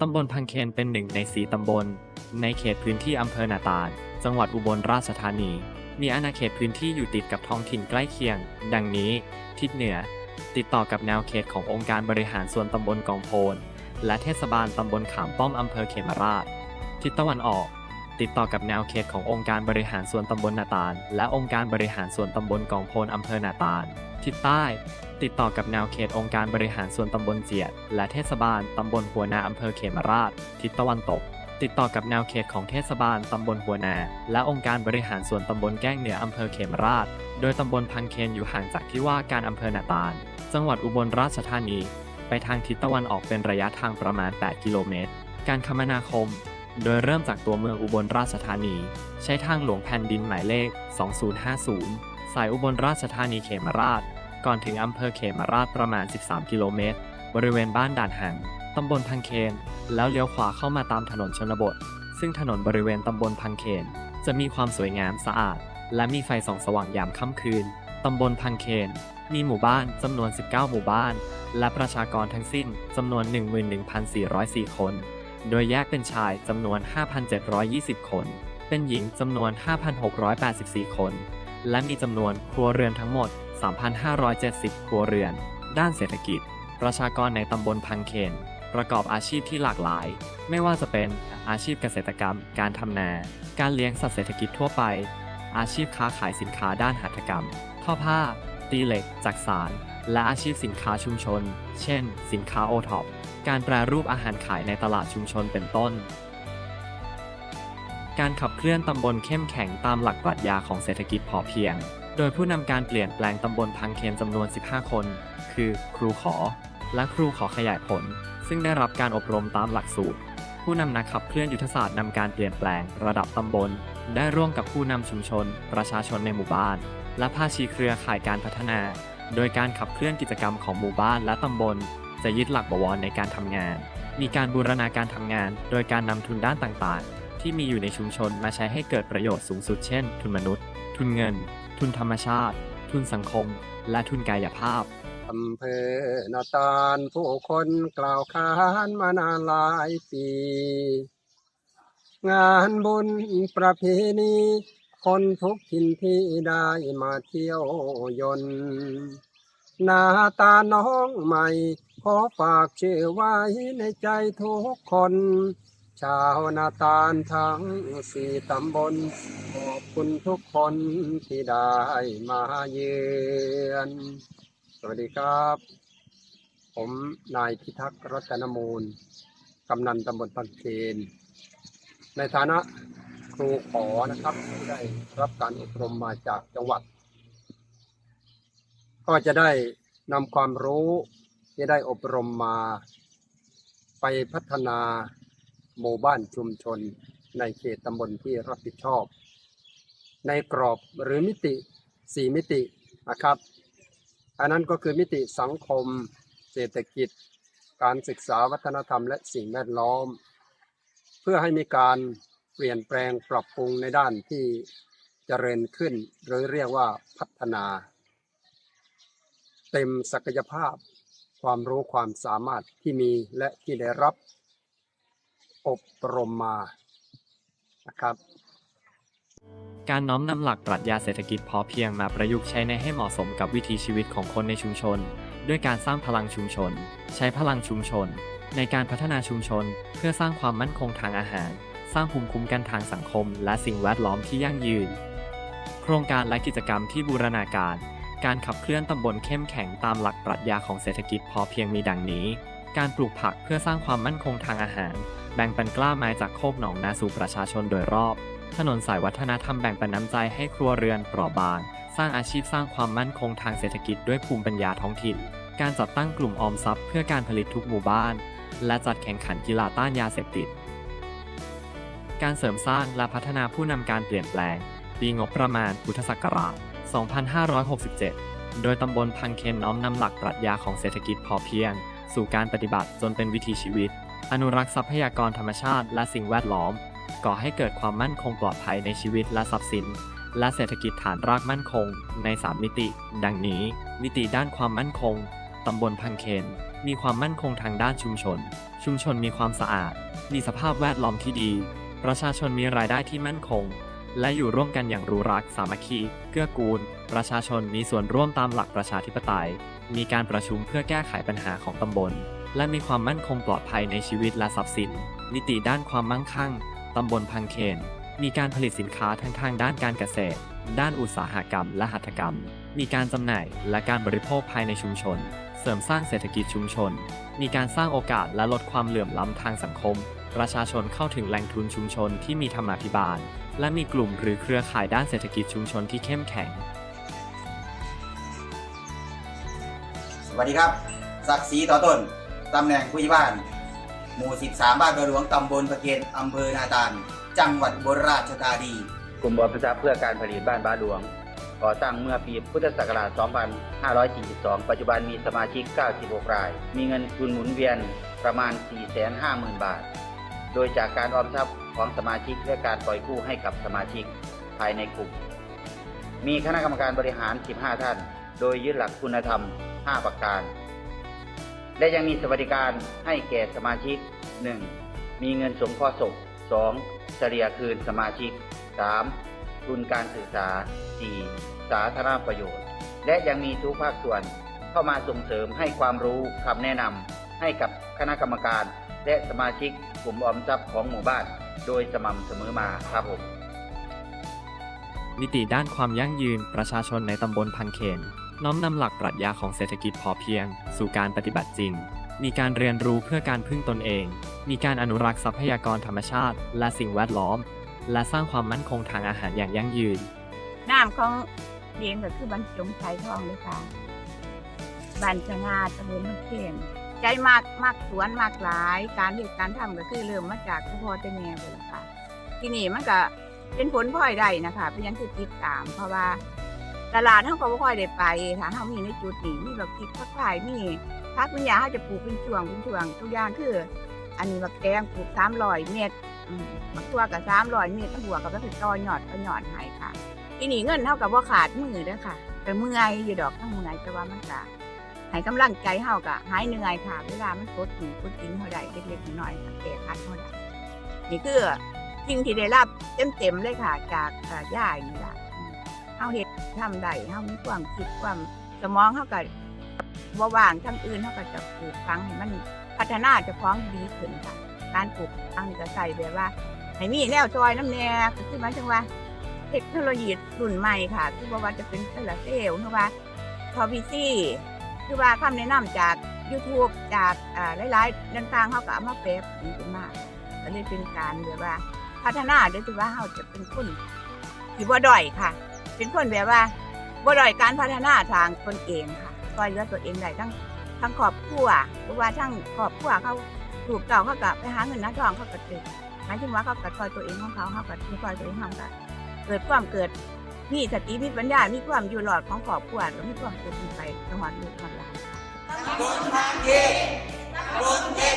ตำบลพังเคนเป็นหนึ่งในสีตำบล ในเขตพื้นที่อำเภอนาตาล จังหวัดอุบลราชธานี มีอาณาเขตพื้นที่อยู่ติดกับท้องถิ่นใกล้เคียง ดังนี้ ทิศเหนือ ติดต่อกับแนวเขตขององค์การบริหารส่วนตำบลกองโพนและเทศบาลตำบลขามป้อมอำเภอเขมราช ทิศตะวันออก ติดต่อกับแนวเขตขององค์การบริหารส่วนตำบลนาตาล และองค์การบริหารส่วนตำบลกองโพนอำเภอนาตาล ทิศใต้ ติดต่อกับแนวเขตองค์การบริหารส่วนตำบลเจียด และเทศบาลตำบลหัวนาอำเภอเขมราช ทิศตะวันตก ติดต่อกับแนวเขตของเทศบาลตำบลหัวนา และองค์การบริหารส่วนตำบลแก้งเหนืออำเภอเขมราช โดยตำบลพังเคนอยู่ห่างจากที่ว่าการอำเภอนาตาล จังหวัดอุบลราชธานี ไปทางทิศตะวันออกเป็นระยะทางประมาณ 8 กิโลเมตร การคมนาคม โดยเริ่มจากตัวเมืองอุบลราชธานี ใช้ทางหลวงแผ่นดินหมายเลข 2050 สายอุบลราชธานีเขมราช ก่อนถึงอำเภอเขมราชประมาณ 13 กิโลเมตร บริเวณบ้านด่านหังตำบลพังเคน แล้วเลี้ยวขวาเข้ามาตามถนนชนบท ซึ่งถนนบริเวณตำบลพังเคน จะมีความสวยงามสะอาด และมีไฟส่องสว่างยามค่ำคืน ตำบลพังเคนมีหมู่บ้านจำนวน 19 หมู่บ้าน และประชากรทั้งสิ้นจำนวน 11,404 คน โดยแยกเป็นชายจำนวน 5,720 คน เป็นหญิงจำนวน 5,684 คน และมีจำนวนครัวเรือนทั้งหมด 3,570 ครัวเรือน ด้านเศรษฐกิจ ประชากรในตำบลพังเคนประกอบอาชีพที่หลากหลาย ไม่ว่าจะเป็นอาชีพเกษตรกรรม การทำนา การเลี้ยงสัตว์เศรษฐกิจทั่วไป อาชีพค้าขายสินค้าด้านหัตถกรรม ท่อผ้า ตีเหล็ก จักสาร และอาชีพสินค้าชุมชน เช่น สินค้าโอท็อปการแปรรูปอาหารขายในตลาดชุมชนเป็นต้น การขับเคลื่อนตำบลเข้มแข็งตามหลักปรัชญาของเศรษฐกิจพอเพียง โดยผู้นำการเปลี่ยนแปลงตำบลพังเคนจำนวน 15 คน คือ ครูขอ และครูขอขยายผล ซึ่งได้รับการอบรมตามหลักสูตร ผู้นำนักขับเคลื่อนยุทธศาสตร์นำการเปลี่ยนแปลง ระดับตำบล ได้ร่วมกับผู้นำชุมชน ประชาชนในหมู่บ้าน และภาชีเครือข่ายการพัฒนา โดยการขับเคลื่อนกิจกรรมของหมู่บ้านและตำบล จะยึดหลักบวรในการทำงาน มีการบูรณาการทำงาน โดยการนำทุนด้านต่างๆ ที่มีอยู่ในชุมชนมาใช้ให้เกิดประโยชน์สูงสุดเช่น ทุนมนุษย์ ทุนเงิน ทุนธรรมชาติ ทุนสังคม และทุนกายภาพอำเภอนาตาลผู้คนกล่าวขานมานานหลายปี งานบุญประเพณี คนทุกถิ่นที่ได้มาเที่ยวยนหน้าตาน้องใหม่ ขอฝากชื่อไว้ในใจทุกคน ชาวนาตาลทั้งสี่ตำบล ขอบคุณทุกคนที่ได้มาเยือนสวัสดีครับ ผมนายพิทักษ์รัตนมูล กำนันตำบลพันเคนในฐานะ ครูขอนะครับที่ได้รับการอบรมมาจากจังหวัด ก็จะได้นำความรู้ที่ได้อบรมมา ไปพัฒนาหมู่บ้านชุมชน ในเขตตำบลที่รับผิดชอบ ในกรอบหรือมิติสี่มิตินะครับ อันนั้นก็คือมิติสังคม เศรษฐกิจ การศึกษาวัฒนธรรมและสิ่งแวดล้อม เพื่อให้มีการ เปลี่ยนแปลงปรับปรุงในด้านที่เจริญขึ้น หรือเรียกว่าพัฒนา เต็มศักยภาพ ความรู้ความสามารถที่มีและที่ได้รับ อบรมมานะครับการน้อมนำหลักปรัชญาเศรษฐกิจพอเพียงมาประยุกต์ใช้ในให้เหมาะสมกับวิถีชีวิตของคนในชุมชน ด้วยการสร้างพลังชุมชน ใช้พลังชุมชน ในการพัฒนาชุมชน เพื่อสร้างความมั่นคงทางอาหาร สร้างภูมิคุ้มกันทางสังคม และสิ่งแวดล้อมที่ยั่งยืน โครงการและกิจกรรมที่บูรณาการ การขับเคลื่อนตำบลเข้มแข็งตามหลักปรัชญาของเศรษฐกิจพอเพียงมีดังนี้ การปลูกผักเพื่อสร้างความมั่นคงทางอาหาร แบ่งปันกล้าไม้จากโคกหนองนาสู่ประชาชนโดยรอบ ถนนสายวัฒนธรรมแบ่งปันน้ำใจให้ครัวเรือนเปราะบาง สร้างอาชีพสร้างความมั่นคงทางเศรษฐกิจด้วยภูมิปัญญาท้องถิ่น การจัดตั้งกลุ่มออมทรัพย์ เพื่อการผลิตทุกหมู่บ้าน และจัดแข่งขันกีฬาต้านยาเสพติด การเสริมสร้างและพัฒนาผู้นำการเปลี่ยนแปลง ปีงบประมาณพุทธศักราช 2567 โดยตำบลพังเคนน้อมนำหลักปรัชญาของเศรษฐกิจพอเพียง สู่การปฏิบัติจนเป็นวิถีชีวิต อนุรักษ์ทรัพยากรธรรมชาติและสิ่งแวดล้อม ก่อให้เกิดความมั่นคงปลอดภัยในชีวิตและทรัพย์สิน และเศรษฐกิจฐานรากมั่นคง ใน 3 มิติ ดังนี้ มิติด้านความมั่นคงตำบลพังเคนมีความมั่นคงทางด้านชุมชน ชุมชนมีความสะอาด มีสภาพแวดล้อมที่ดี ประชาชนมีรายได้ที่มั่นคง และอยู่ร่วมกันอย่างรู้รักสามัคคี เกื้อกูล ประชาชนมีส่วนร่วมตามหลักประชาธิปไตย มีการประชุมเพื่อแก้ไขปัญหาของตำบล และมีความมั่นคงปลอดภัยในชีวิตและทรัพย์สิน นิติด้านความมั่งคั่งตำบลพังเคนมีการผลิตสินค้าทั้งทางด้านการเกษตร ด้านอุตสาหกรรม และหัตถกรรม มีการจำหน่ายและการบริโภคภายในชุมชน เสริมสร้างเศรษฐกิจชุมชน มีการสร้างโอกาสและลดความเหลื่อมล้ำทางสังคม ประชาชนเข้าถึงแหล่งทุนชุมชนที่มีธรรมาภิบาล และมีกลุ่มหรือเครือข่ายด้านเศรษฐกิจชุมชนที่เข้มแข็ง สวัสดีครับ ศักดิ์ศรีต่อต้น ตำแหน่งผู้ใหญ่บ้าน หมู่ 13 บ้านดอยหลวง ตำบลตะเคียนอำเภอนาตาล จังหวัดอุบลราชธานี กลุ่มบริษัทเพื่อการผลิตบ้านบาหลวงก่อตั้งเมื่อปีพุทธศักราช 2542 ปัจจุบันมีสมาชิก 96 ราย มีเงินทุนหมุนเวียนประมาณ 450,000 บาท โดยจากการออมทรัพย์ของสมาชิกและการปล่อยกู้ให้กับสมาชิกภายในกลุ่ม มีคณะกรรมการบริหาร 15 ท่าน โดยยึดหลักคุณธรรม 5 ประการ และยังมีสวัสดิการให้แก่สมาชิก 1. มีเงินสงเคราะห์ศพ 2. เฉลี่ยคืนสมาชิก 3. ทุนการศึกษา 4. สาธารณประโยชน์ และยังมีทุกภาคส่วนเข้ามาส่งเสริมให้ความรู้คำแนะนำให้กับคณะกรรมการ และสมาชิกกลุ่มออมทรัพย์ของหมู่บ้าน โดยสม่ำเสมอมาครับผม มิติด้านความยั่งยืนประชาชนในตำบลพังเขนน้อมนำหลักปรัชญาของเศรษฐกิจพอเพียง สู่การปฏิบัติจริง มีการเรียนรู้เพื่อการพึ่งตนเอง มีการอนุรักษ์ทรัพยากรธรรมชาติ และสิ่งแวดล้อม และสร้างความมั่นคงทางอาหารอย่างยั่งยืน น้ำของเรียนก็คือบรรจงใจทองเลยค่ะบันชงาตะบนมะเขียน ใจมากมากสวนมากหลาย การเหตุการทำก็คือเริ่มมาจากพ่อแต่แม่เลยล่ะค่ะ ที่นี่มันก็เป็นผลพลอยได้นะคะเป็นอยังคือติดตาม เพราะว่าตลาดเท่ากับว่าค่อยได้ไปถ้าเท่ามีในจุดนี้มีแบบพริกผักไผ่มีพักวิญญาเขาจะปลูกเป็นช่วงเป็นช่วงทุกอย่างคือ อันนี้แบบแกงปลูกสามร้อยเมตรอืมมักตัวกับสามร้อยเมตรทั้งหัวกับก็คือต่อยอดต่อยอดให้ค่ะ ทีนี้เงินเท่ากับว่าขาดมือเด้อค่ะแต่เมื่อยอยู่ดอกทั้งเมื่อยแต่ว่ามันก็ ให้กำลังใจเฮากะหายเหนื่อยค่ะ เวลามันกดหนีกดกินเท่าใดเล็กๆน้อยๆค่ะแก่คัดเท่าใดนี่คือสิ่งที่ได้รับเต็มๆเลยค่ะ จากเอ่อย่ายนี่ล่ะเฮาเฮ็ดทำได้เฮามีความคิดความสมองเฮาก็บ่ว่างทั้งอื่นเฮาก็จะปลูกฝังให้มันพัฒนาจะฟ้องดีขึ้นค่ะ การปลูกฝังนี่ก็ใส่แบบว่าให้มีแนวจอยน้ำแน่ก็คือหมายถึงว่าเทคโนโลยีรุ่นใหม่ค่ะ คือว่าจะเป็นโซลาร์เซลล์หรือว่าทอพีซี คือว่าคำแนะนำจาก YouTube จากอ่าหลายๆต่างๆเขาก็เอามาแปลเป็นขึ้นมาก็เลยเป็นการแบบว่า พัฒนาโดยที่ว่าเขาจะเป็นคนที่บ่ด้อยค่ะ เป็นคนแบบว่าบ่ด้อยการพัฒนาทางตนเองค่ะช่วยเหลือตัวเองได้ทั้งทั้งครอบครัวหรือว่าทั้งครอบครัวเขาถูกเก่าเขาก็ไปหาเงินน้าทองเขาก็ตึกหมายถึงว่าเขาก็ช่วยตัวเองของเขาเขาก็ช่วยตัวเองของเขาเกิดความเกิด มีสติมีปัญญา มีความอยู่หลอดของคอบครัวก็มีความเสุนไปจังวัดลูกหลานตำบลบางเกตตำบเจ็